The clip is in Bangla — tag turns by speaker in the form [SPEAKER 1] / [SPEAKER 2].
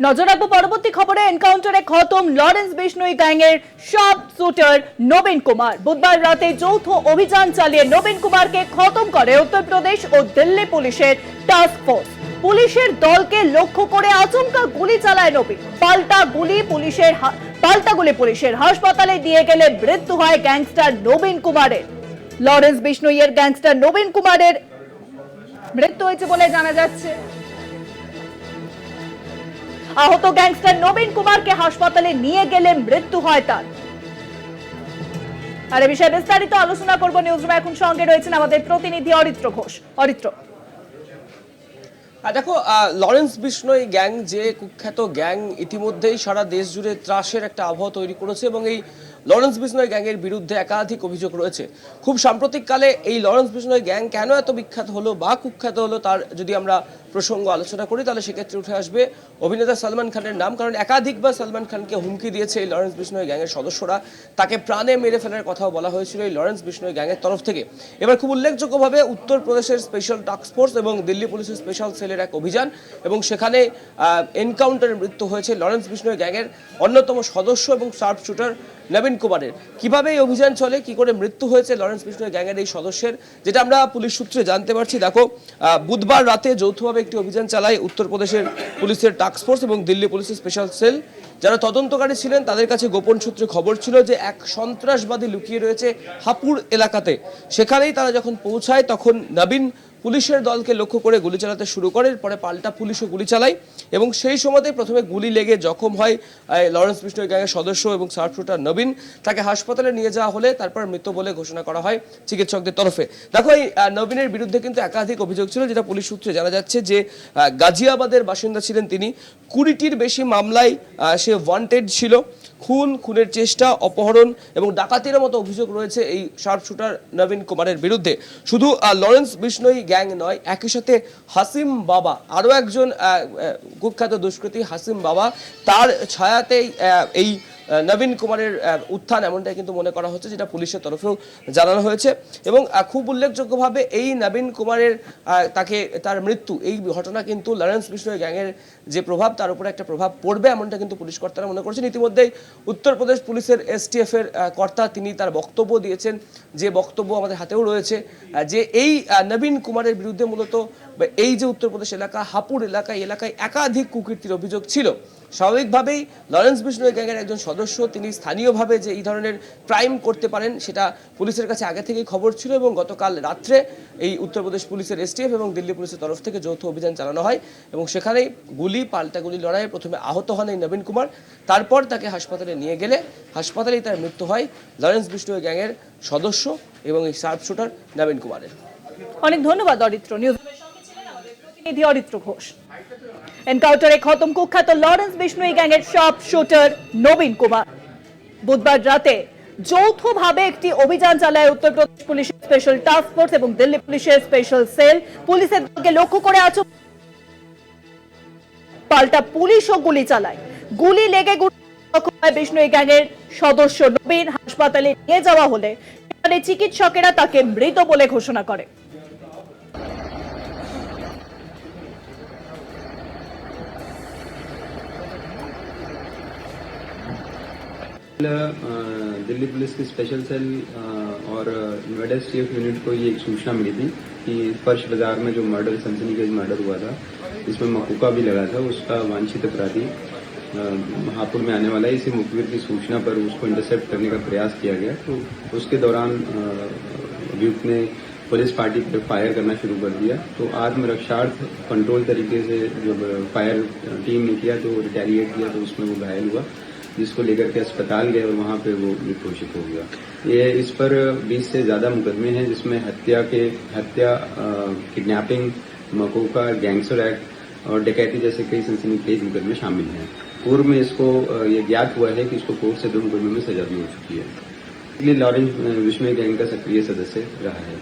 [SPEAKER 1] নজর রাখব পরবর্তী খবরে এনকাউন্টারে খতম লরেন্স বিষ্ণুই গ্যাংয়ের সব শুটার নবীন কুমার। বুধবার রাতে যৌথ অভিযান চালিয়ে নবীন কুমারকে খতম করে উত্তরপ্রদেশ ও দিল্লি পুলিশের টাস্ক পুলিশের দলকে লক্ষ্য করে আচমকা গুলি চালায় নবীন। পাল্টা গুলি পুলিশের পাল্টা গুলি পুলিশের হাসপাতালে দিয়ে গেলে মৃত্যু হয় গ্যাংস্টার নবীন কুমারের। লরেন্স বিষ্ণুইয়ের গ্যাংস্টার নবীন কুমারের মৃত্যু হয়েছে বলে জানা যাচ্ছে। আহত গ্যাংস্টার নবীন কুমারকে হাসপাতালে নিয়ে গেলে মৃত্যু হয় তার। আর এ বিষয়ে বিস্তারিত আলোচনা করব নিউজরুমে। এখন সঙ্গে রয়েছেন আমাদের প্রতিনিধি অরিত্র ঘোষ। অরিত্র।
[SPEAKER 2] দেখো লরেন্স বিষ্ণই গ্যাং যে কুখ্যাত গ্যাং, ইতিমধ্যেই সারা দেশ জুড়ে ত্রাসের একটা আবহাওয়া তৈরি করেছে এবং এই লরেন্স বিষ্ণই গ্যাংয়ের বিরুদ্ধে একাধিক অভিযোগ রয়েছে। খুব সাম্প্রতিককালে এই লরেন্স বিষ্ণই গ্যাং কেন এত বিখ্যাত হলো বা কুখ্যাত হলো তার যদি আমরা প্রসঙ্গ আলোচনা করি, তাহলে সেক্ষেত্রে উঠে আসবে অভিনেতা সালমান খানের নাম। কারণ একাধিকবার সলমান খানকে হুমকি দিয়েছে এই লরেন্স বিষ্ণয় গ্যাংয়ের সদস্যরা। তাকে প্রাণে মেরে ফেলার কথাও বলা হয়েছিল এই লরেন্স বিষ্ণয় গ্যাংয়ের তরফ থেকে। এবার খুব উল্লেখযোগ্যভাবে উত্তরপ্রদেশের স্পেশাল টাস্ক ফোর্স এবং দিল্লি পুলিশের স্পেশাল সেলের এক অভিযান এবং সেখানে এনকাউন্টারে মৃত্যু হয়েছে লরেন্স বিষ্ণয় গ্যাংয়ের অন্যতম সদস্য এবং শার্প শুটার নবীন কুমারের। কীভাবে এই অভিযান চলে, কি করে মৃত্যু হয়েছে লরেন্স বিষ্ণই গ্যাংয়ের এই সদস্যের, যেটা আমরা পুলিশ সূত্রে জানতে পারছি। দেখো বুধবার রাতে যৌথভাবে একটি অভিযান চালায় উত্তরপ্রদেশের পুলিশের টাস্ক ফোর্স এবং দিল্লি পুলিশের স্পেশাল সেল যারা তদন্তকারী ছিলেন, তাদের কাছে গোপন সূত্রে খবর ছিল যে এক সন্ত্রাসবাদী লুকিয়ে রয়েছে হাপুর এলাকাতে। সেখানেই তারা যখন পৌঁছায়, তখন নবীন পুলিশের দলকে লক্ষ্য করে গুলি চালাতে শুরু করে পরে পাল্টা পুলিশও গুলি চালায় এবং সেই সময়তে প্রথমে গুলি লেগে জখম হয় লরেন্স বিষ্ণু গ্যাংয়ের সদস্য এবং সার্ফ শুটার নবীন। তাকে হাসপাতালে নিয়ে যাওয়া হলে তারপর মৃত বলে ঘোষণা করা হয় চিকিৎসকদের তরফে। দেখো এই নবীনের বিরুদ্ধে কিন্তু একাধিক অভিযোগ ছিল, যেটা পুলিশ সূত্রে জানা যাচ্ছে যে গাজিয়াবাদের বাসিন্দা ছিলেন তিনি। কুড়িটির বেশি মামলায় সে ওয়ান্টেড ছিল। খুন, খুনের চেষ্টা, অপহরণ এবং ডাকাতির মতো অভিযোগ রয়েছে এই শার্প শুটার নবীন কুমারের বিরুদ্ধে। শুধু লরেন্স বিষ্ণই গ্যাং নয়, একই সাথে হাসিম বাবা, আরও একজন কুখ্যাত দুষ্কৃতী হাসিম বাবা, তার ছায়াতেই এই নবীন কুমারের উত্থান এমনটাই কিন্তু মনে করা হচ্ছে যেটা পুলিশের তরফেও জানানো হয়েছে। এবং খুব উল্লেখযোগ্যভাবে এই নবীন কুমারের তাকে তার মৃত্যু এই ঘটনা কিন্তু লরেন্স বিষ্ণয় গ্যাংয়ের যে প্রভাব তার উপরে একটা প্রভাব পড়বে এমনটা কিন্তু পুলিশ কর্তারা মনে করছেন। ইতিমধ্যেই উত্তরপ্রদেশ পুলিশের এসটিএফ এর আহ, কর্তা তিনি তার বক্তব্য দিয়েছেন যে বক্তব্য আমাদের হাতেও রয়েছে যে এই নবীন কুমারের বিরুদ্ধে মূলত এই যে উত্তরপ্রদেশ এলাকা হাপুর এলাকা এলাকায় একাধিক কুকীর্তির অভিযোগ ছিল। স্বাভাবিকভাবেই লরেন্স বিষ্ণু গ্যাংয়ের একজন সদস্য, তিনি স্থানীয়ভাবে যে এই ধরনের ক্রাইম করতে পারেন, সেটা পুলিশের কাছে আগে থেকেই খবর ছিল এবং গতকাল রাত্রে এই উত্তরপ্রদেশ পুলিশের এসটিএফ এবং দিল্লি পুলিশের তরফ থেকে যৌথ অভিযান চালানো হয় এবং সেখানেই গুলি, পাল্টা গুলি লড়াইয়ে প্রথমে আহত হন এই নবীন কুমার। তারপর তাকে হাসপাতালে নিয়ে গেলে হাসপাতালেই তার মৃত্যু হয় লরেন্স বিষ্ণু গ্যাংয়ের সদস্য এবং এই শার্প শুটার নবীন কুমারের।
[SPEAKER 1] অনেক ধন্যবাদ অরিত্র। নিউজ প্রতিনিধি অরিত্র ঘোষ। এনকাউন্টারে খতম কুখ্যাত লরেন্স বিষ্ণুই গ্যাংয়ের সব শুটার নবীন কুমার। বুধবার রাতে যৌথভাবে একটি অভিযান চালায় উত্তরপ্রদেশ পুলিশের স্পেশাল টাস্ক ফোর্স এবং দিল্লি পুলিশের স্পেশাল সেল। পুলিশের দলকে লক্ষ্য করে আচম পাল্টা পুলিশও গুলি চালায়। গুলি লেগে জখম হয় গ্যাংয়ের সদস্য নবীন হাসপাতালে নিয়ে যাওয়া হলে সেখানে চিকিৎসকেরা তাকে মৃত বলে ঘোষণা করে।
[SPEAKER 3] दिल्ली पुलिस की स्पेशल सेल और नोएडा स्टेट यूनिट को ये एक सूचना मिली थी कि फर्श बाज़ार में जो मर्डर सनसनीखेज मर्डर हुआ था, इसमें मकुका भी लगा था, उसका वांछित अपराधी महापुर में आने वाला है। इसी मुखबिर की सूचना पर उसको इंटरसेप्ट करने का प्रयास किया गया। तो उसके दौरान अभियुक्त ने पुलिस पार्टी पर फायर करना शुरू कर दिया। तो आत्मरक्षार्थ कंट्रोल तरीके से जब फायर टीम ने किया तो रिटेलिएट किया तो उसमें वो घायल हुआ। जिसको लेकर के अस्पताल गए और वहाँ पे वो मृत घोषित हो गया। ये इस पर 20 से ज़्यादा मुकदमे हैं जिसमें हत्या के, हत्या किडनैपिंग, मकोका, गैंगस्टर एक्ट और डकैती जैसे कई सनसनीखेज मुकदमे शामिल हैं। पूर्व में इसको ये ज्ञात हुआ है कि इसको कोर्ट से दो मुकदमे में सजा भी हो चुकी है। इसलिए लॉरेंस विष्णु गैंग का सक्रिय सदस्य रहा है।